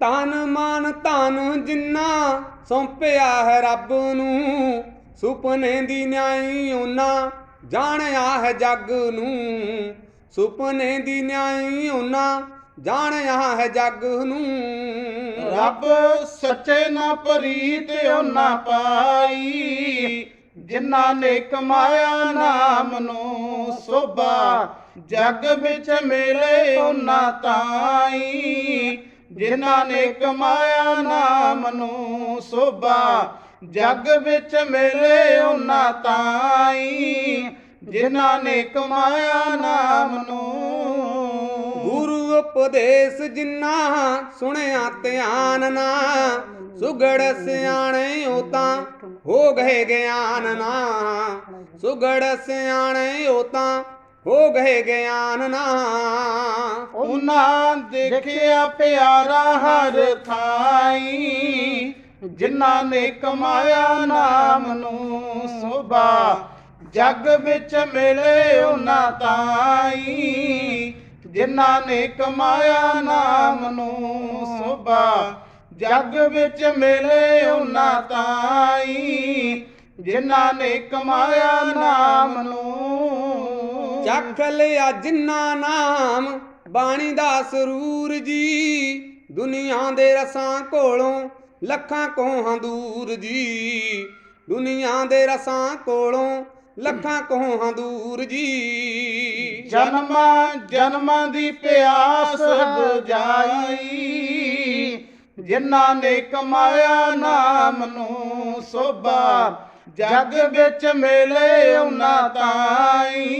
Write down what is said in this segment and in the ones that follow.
ਤਨ ਮਨ ਧਨ ਜਿੰਨਾ ਸੌਂਪਿਆ ਹੈ ਰੱਬ ਨੂੰ, ਸੁਪਨੇ ਦੀ ਨਿਆਈ ਉਹਨਾਂ ਜਾਣਿਆ ਹੈ ਜੱਗ ਨੂੰ। ਸੁਪਨੇ ਦੀ ਨਿਆਈ ਉਹਨਾਂ ਜਾਣਿਆ ਹੈ ਜੱਗ ਨੂੰ। ਰੱਬ ਸੱਚੇ ਨਾ ਪ੍ਰੀਤ ਉਹਨਾਂ ਪਾਈ ਜਿਨ੍ਹਾਂ ਨੇ ਕਮਾਇਆ ਨਾਮ ਨੂੰ ਸੋਭਾ, ਜੱਗ ਵਿੱਚ ਮਿਲੇ ਉਹਨਾਂ ਤਾਈ। ਜਿਨ੍ਹਾਂ ਨੇ ਕਮਾਇਆ ਨਾਮ ਨੂੰ ਸੋਭਾ, ਜਗ ਵਿੱਚ ਮਿਲੇ ਉਹਨਾਂ ਤਾਈ। ਜਿਨ੍ਹਾਂ ਨੇ ਕਮਾਇਆ ਨਾਮ ਨੂੰ ਗੁਰੂ ਉਪਦੇਸ਼ ਜਿੰਨਾ ਸੁਣਿਆ ਧਿਆਨ ਨਾ ਸੁਗੜ ਸਿਆਣੇ ਉਹ ਤਾਂ ਹੋ ਗਏ ਗਿਆਨ ਨਾ ਸੁਗੜ ਸਿਆਣੇ ਉਹ ਤਾਂ ਹੋ ਗਏ ਗਿਆਨ ਨਾ। ਉਹਨਾਂ ਦੇਖਿਆ ਪਿਆਰਾ ਹਰ ਥਾਈ ਜਿਨ੍ਹਾਂ ਨੇ ਕਮਾਇਆ ਨਾਮ ਨੂੰ ਸੋਭਾ। ਜਗ ਵਿੱਚ ਮਿਲੇ ਉਹਨਾਂ ਤਾਈ ਜਿਨ੍ਹਾਂ ਨੇ ਕਮਾਇਆ ਨਾਮ ਨੂੰ ਸੋਭਾ। ਜਗ ਵਿੱਚ ਮਿਲੇ ਉਹਨਾਂ ਤਾਈ ਜਿਨ੍ਹਾਂ ਨੇ ਕਮਾਇਆ ਨਾਮ ਨੂੰ ਚੱਖ ਲਿਆ ਜਿੰਨਾ ਨਾਮ ਬਾਣੀ ਦਾ ਸਰੂਰ ਜੀ। ਦੁਨੀਆ ਦੇ ਰਸਾਂ ਕੋਲੋਂ ਲੱਖਾਂ ਕੋਹਾਂ ਦੂਰ ਜੀ। ਦੁਨੀਆ ਦੇ ਰਸਾਂ ਕੋਲੋਂ ਲੱਖਾਂ ਕੋਹਾਂ ਦੂਰ ਜੀ। ਜਨਮਾਂ ਜਨਮਾਂ ਦੀ ਪਿਆਸ ਬੁਝਾਈ ਜਿਨ੍ਹਾਂ ਨੇ ਕਮਾਇਆ ਨਾਮ ਨੂੰ ਸੋਭਾ, ਜਗ ਵਿੱਚ ਮਿਲੇ ਉਹਨਾਂ ਤਾਈ।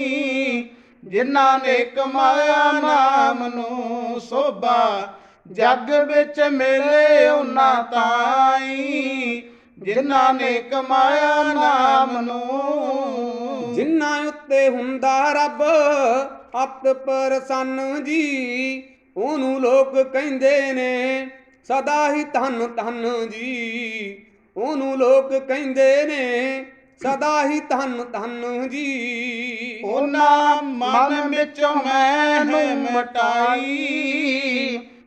ਜਿਨ੍ਹਾਂ ਨੇ ਕਮਾਇਆ ਨਾਮ ਨੂੰ ਸੋਭਾ, ਜਗ ਵਿੱਚ ਮਿਲੇ ਉਹਨਾਂ ਤਾਈ। ਜਿਨ੍ਹਾਂ ਨੇ ਕਮਾਇਆ ਨਾਮ ਨੂੰ। ਜਿਨ੍ਹਾਂ ਉੱਤੇ ਹੁੰਦਾ ਰੱਬ, ਅਤ ਪ੍ਰਸੰਨ ਜੀ, ਉਹਨੂੰ ਲੋਕ ਕਹਿੰਦੇ ਨੇ, ਸਦਾ ਹੀ ਧੰਨ ਧੰਨ ਜੀ। ਉਹਨੂੰ ਲੋਕ ਕਹਿੰਦੇ ਨੇ ਸਦਾ ਹੀ ਧੰਨ ਧੰਨ ਜੀ। ਉਹਨਾਂ ਮਨ ਵਿੱਚੋਂ ਮੈਂ ਮਟਾਈ।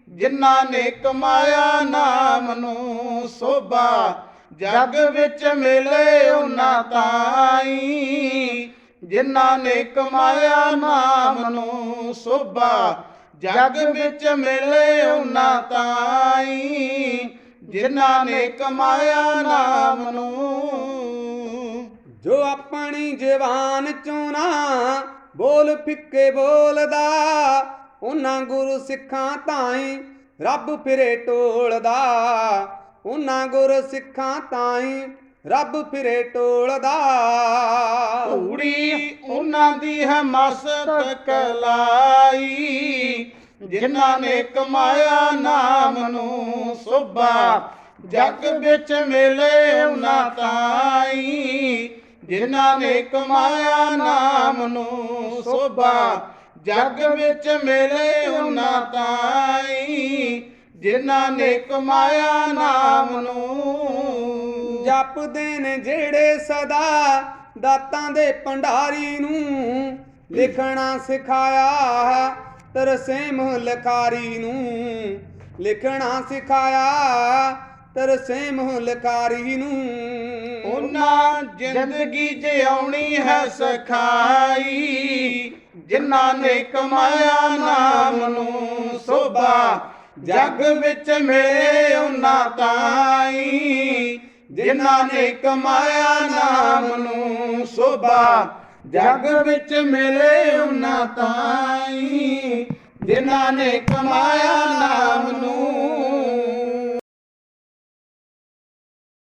ਜਿਨ੍ਹਾਂ ਨੇ ਕਮਾਇਆ ਨਾਮ ਨੂੰ ਸੋਭਾ, ਜਗ ਵਿੱਚ ਮਿਲੇ ਉਹਨਾਂ ਤਾਈ। ਜਿਨ੍ਹਾਂ ਨੇ ਕਮਾਇਆ ਨਾਮ ਨੂੰ ਸੋਭਾ, ਜਗ ਵਿੱਚ ਮਿਲੇ ਉਹਨਾਂ ਤਾਈ। ਜਿਨ੍ਹਾਂ ਨੇ ਕਮਾਇਆ ਨਾਮ ਨੂੰ ਆਪਣੀ ਜਵਾਨ ਚੋਂ ਨਾ ਬੋਲ ਫਿੱਕੇ ਬੋਲਦਾ। ਉਹਨਾਂ ਗੁਰੂ ਸਿੱਖਾਂ ਤਾਈ ਰੱਬ ਫਿਰੇ ਟੋਲਦਾ। ਉਹਨਾਂ ਗੁਰੂ ਸਿੱਖਾਂ ਤਾਈ ਰੱਬ ਫਿਰੇ ਟੋਲਦਾ। ਧੂੜੀ ਉਹਨਾਂ ਦੀ ਹੈ ਮਸਤਕ ਲਾਈ ਜਿਨ੍ਹਾਂ ਨੇ ਕਮਾਇਆ ਨਾਮ ਨੂੰ ਸੋਭਾ। ਜਗ ਵਿੱਚ ਮਿਲੇ ਉਹਨਾਂ ਤਾਈ। ਜਿਨ੍ਹਾਂ ਨੇ ਕਮਾਇਆ ਨਾਮ ਨੂੰ ਸੋਭਾ, ਜਗ ਵਿੱਚ ਮਿਲੇ ਉਹਨਾਂ ਤਾਈ। ਜਿਨ੍ਹਾਂ ਨੇ ਕਮਾਇਆ ਨਾਮ ਨੂੰ ਜਪਦੇ ਨੇ ਜਿਹੜੇ ਸਦਾ ਦਾਤਾਂ ਦੇ ਭੰਡਾਰੀ ਨੂੰ ਲਿਖਣਾ ਸਿਖਾਇਆ ਤਰਸੇਮ ਲਕਾਰੀ ਨੂੰ ਲਿਖਣਾ ਸਿਖਾਇਆ ਤਰਸੇਮ ਲਕਾਰੀ ਨੂੰ ਉਹਨਾਂ ਜ਼ਿੰਦਗੀ ਜਿਉਣੀ ਹੈ ਸਖਾਈ। ਜਿਨ੍ਹਾਂ ਨੇ ਕਮਾਇਆ ਨਾਮ ਨੂੰ ਸੋਭਾ, ਜਗ ਵਿੱਚ ਮਿਲੇ ਉਹਨਾਂ ਤਾਈ। ਜਿਨ੍ਹਾਂ ਨੇ ਕਮਾਇਆ ਨਾਮ ਨੂੰ ਸੋਭਾ, ਜਗ ਵਿੱਚ ਮਿਲੇ ਉਹਨਾਂ ਤਾਈ। ਜਿਨ੍ਹਾਂ ਨੇ ਕਮਾਇਆ ਨਾਮ ਨੂੰ